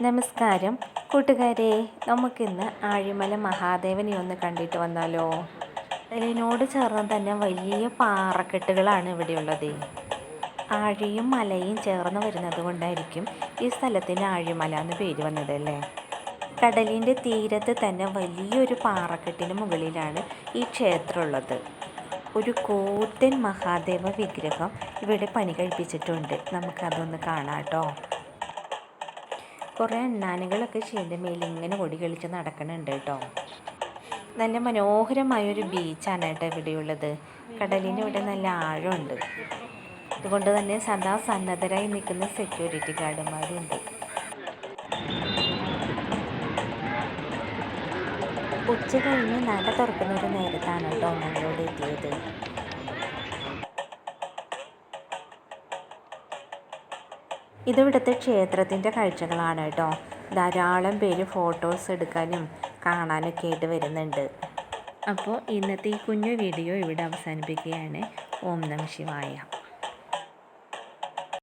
നമസ്കാരം. കൂട്ടുകാരെ നമുക്കിന്ന് ആഴിമല മഹാദേവനെ ഒന്ന് കണ്ടിട്ട് വന്നാലോ? അതിനോട് ചേർന്ന് തന്നെ വലിയ പാറക്കെട്ടുകളാണ് ഇവിടെയുള്ളത്. ആഴിയും മലയും ചേർന്ന് വരുന്നത് കൊണ്ടായിരിക്കും ഈ സ്ഥലത്തിന് ആഴിമല എന്ന് പേര് വന്നതല്ലേ കടലിന്റെ തീരത്ത് തന്നെ വലിയൊരു പാറക്കെട്ടിന് മുകളിലാണ് ഈ ക്ഷേത്രമുള്ളത്. ഒരു കൂറ്റൻ മഹാദേവ വിഗ്രഹം ഇവിടെ പണി കഴിപ്പിച്ചിട്ടുണ്ട്. നമുക്കതൊന്ന് കാണാം കേട്ടോ. കുറേ അണ്ണാനുകളൊക്കെ ചെയ്യേണ്ട മേലിൽ ഇങ്ങനെ ഓടി കളിച്ച് നടക്കണുണ്ട് കേട്ടോ. നല്ല മനോഹരമായൊരു ബീച്ചാണ് കേട്ടോ ഇവിടെയുള്ളത് കടലിന് ഇവിടെ നല്ല ആഴമുണ്ട്. അതുകൊണ്ട് തന്നെ സദാ സന്നദ്ധരായി നിൽക്കുന്ന സെക്യൂരിറ്റി ഗാർഡുമാരുണ്ട് ഉച്ച കഴിഞ്ഞ് നട തുറക്കുന്ന ഒരു നേരത്താണ് കേട്ടോ ഞങ്ങളോട് എത്തിയത്. ഇതിവിടുത്തെ ക്ഷേത്രത്തിന്റെ കാഴ്ചകളാണ് കേട്ടോ. ധാരാളം പേര് ഫോട്ടോസ് എടുക്കാനും കാണാനൊക്കെ ആയിട്ട് വരുന്നുണ്ട്. അപ്പോൾ ഇന്നത്തെ ഈ കുഞ്ഞു വീഡിയോ ഇവിടെ അവസാനിപ്പിക്കുകയാണ്. ഓം നമ ശിവായ.